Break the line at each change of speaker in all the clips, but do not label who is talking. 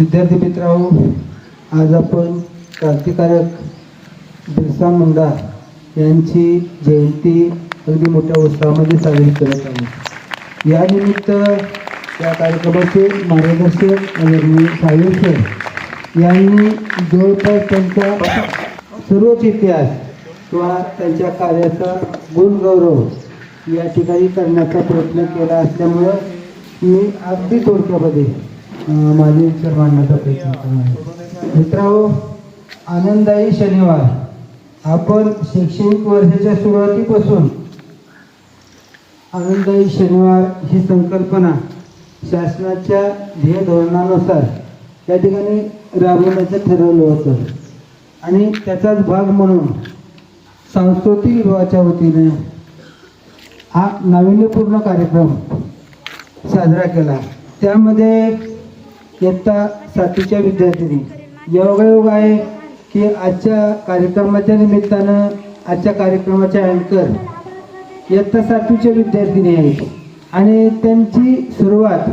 विद्यार्थी मित्रांनो आज आपण क्रांतिकारक बिरसा मुंडा यांची जयंती अगदी मोठ्या उत्साहामध्ये साजरी करत आहोत. यानिमित्त या कार्यक्रमाचे मार्गदर्शक आणि साहेब यांनी जवळपास त्यांचा सर्वच इतिहास किंवा त्यांच्या कार्याचा गुणगौरव या ठिकाणी करण्याचा प्रयत्न केला असल्यामुळं मी अगदी थोडक्यामध्ये माझे विचार मांडण्याचा प्रयत्न करणार मित्रांनो आनंददायी शनिवार. आपण शैक्षणिक वर्षाच्या सुरुवातीपासून आनंददायी शनिवार ही संकल्पना शासनाच्या ध्येय धोरणानुसार या ठिकाणी राबवण्याचं ठरवलं होतं. आणि त्याचाच भाग म्हणून सांस्कृतिक विभागाच्या वतीने हा नाविन्यपूर्ण कार्यक्रम साजरा केला. त्यामध्ये इयत्ता सातवीच्या विद्यार्थिनी. योगायोग आहे की आजच्या कार्यक्रमाच्या निमित्तानं आजच्या कार्यक्रमाच्या अँकर इयत्ता सातवीच्या विद्यार्थिनी आहेत आणि त्यांची सुरुवात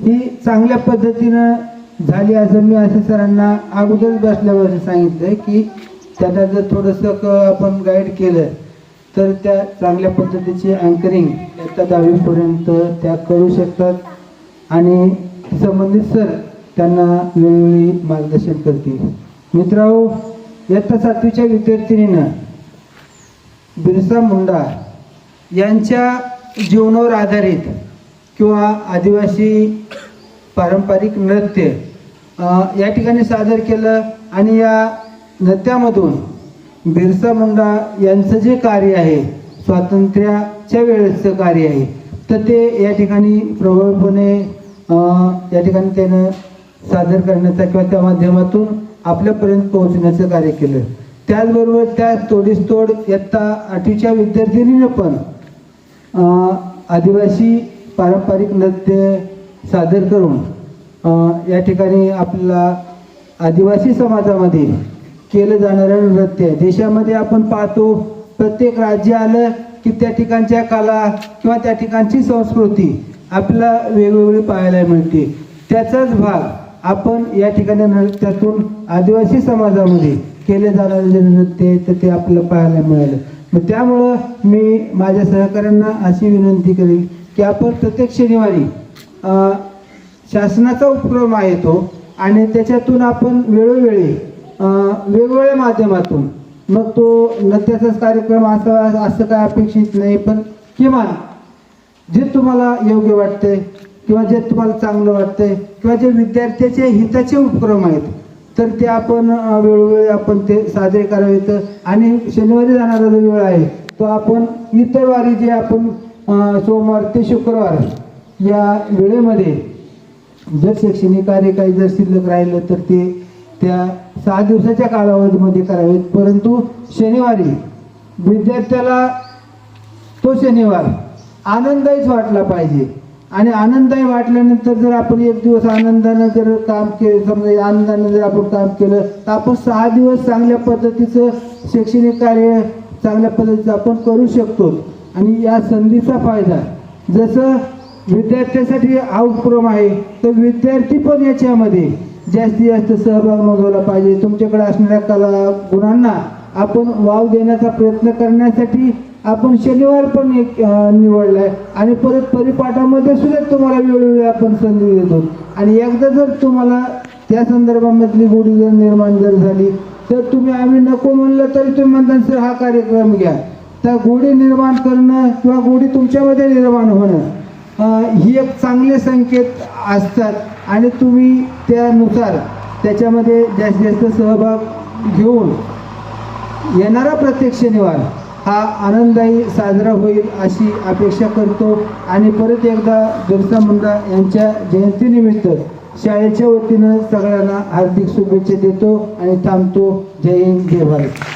ही चांगल्या पद्धतीनं झाली असं मी असं सरांना अगोदरच बसल्यावर सांगितलं की त्यांना जर थोडंसं क आपण गाईड केलं तर त्या चांगल्या पद्धतीची अँकरिंग इयत्ता दहावीपर्यंत त्या करू शकतात. आणि संबंधित सर त्यांना वेळोवेळी मार्गदर्शन करतील. मित्रांनो इयत्ता सातवीच्या विद्यार्थिनीनं बिरसा मुंडा यांच्या जीवनावर आधारित किंवा आदिवासी पारंपरिक नृत्य या ठिकाणी सादर केलं आणि या नृत्यामधून बिरसा मुंडा यांचं जे कार्य आहे स्वातंत्र्याच्या वेळेचं कार्य आहे तर ते या ठिकाणी प्रबळपणे या ठिकाणी त्यानं सादर करण्याचा किंवा त्या माध्यमातून आपल्यापर्यंत पोहोचण्याचं कार्य केलं. त्याचबरोबर त्या तोडीस तोड इयत्ता आठवीच्या विद्यार्थिनीनं पण आदिवासी पारंपरिक नृत्य सादर करून या ठिकाणी आपला आदिवासी समाजामध्ये केलं जाणारं नृत्य. देशामध्ये आपण पाहतो प्रत्येक राज्य आलं की त्या ठिकाणच्या कला किंवा त्या ठिकाणची संस्कृती आपला वेगवेगळी पाहायला मिळते. त्याचाच भाग आपण या ठिकाणी नृत्यातून आदिवासी समाजामध्ये केले जाणारे जे नृत्य आहे तर ते आपल्याला पाहायला मिळालं. मग त्यामुळं मी माझ्या सहकाऱ्यांना अशी विनंती करेन की आपण प्रत्येक शनिवारी शासनाचा उपक्रम आहे तो आणि त्याच्यातून आपण वेळोवेळी वेगवेगळ्या माध्यमातून मग तो नृत्याचाच कार्यक्रम असा असं काय अपेक्षित नाही पण किमान जे तुम्हाला योग्य वाटते किंवा जे तुम्हाला चांगलं वाटतंय किंवा जे विद्यार्थ्याचे हिताचे उपक्रम आहेत तर ते आपण वेळोवेळी आपण ते साजरे करावेत. आणि शनिवारी जाणारा जो वेळ आहे तो आपण इतर वारी जे आपण सोमवार ते शुक्रवार या वेळेमध्ये जर शैक्षणिक कार्य काही जर शिल्लक राहिलं तर ते त्या सहा दिवसाच्या कालावधीमध्ये करावेत. परंतु शनिवारी विद्यार्थ्याला तो शनिवार आनंदाहीच वाटला पाहिजे. आणि आनंदही वाटल्यानंतर जर आपण एक दिवस आनंदानं जर काम केलं समजा आनंदानं जर आपण काम केलं तर आपण सहा दिवस चांगल्या पद्धतीचं शैक्षणिक कार्य चांगल्या पद्धतीचं आपण करू शकतो. आणि या संधीचा फायदा जसं विद्यार्थ्यासाठी हा उपक्रम आहे तर विद्यार्थी पण याच्यामध्ये जास्तीत जास्त सहभाग नोंदवला पाहिजे. तुमच्याकडे असणाऱ्या कला गुणांना आपण वाव देण्याचा प्रयत्न करण्यासाठी आपण शनिवार पण एक निवडला निवडलाय. आणि परत परिपाठामध्ये सुद्धा तुम्हाला वेळोवेळी आपण संधी देतो. आणि एकदा जर तुम्हाला त्या संदर्भामधली गोडी जर निर्माण जर झाली तर तुम्ही आम्ही नको म्हणलं तरी तुम्ही म्हणता सर हा कार्यक्रम घ्या. त्या गोडी निर्माण करणं किंवा गोडी तुमच्यामध्ये निर्माण होणं ही एक चांगले संकेत असतात. आणि तुम्ही त्यानुसार त्याच्यामध्ये जास्तीत जास्त सहभाग घेऊन येणारा प्रत्येक शनिवार हा आनंददायी साजरा होईल अशी अपेक्षा करतो. आणि परत एकदा बिरसा मुंडा यांच्या जयंतीनिमित्त शाळेच्या वतीनं सगळ्यांना हार्दिक शुभेच्छा देतो आणि थांबतो. जय हिंद जय भारत.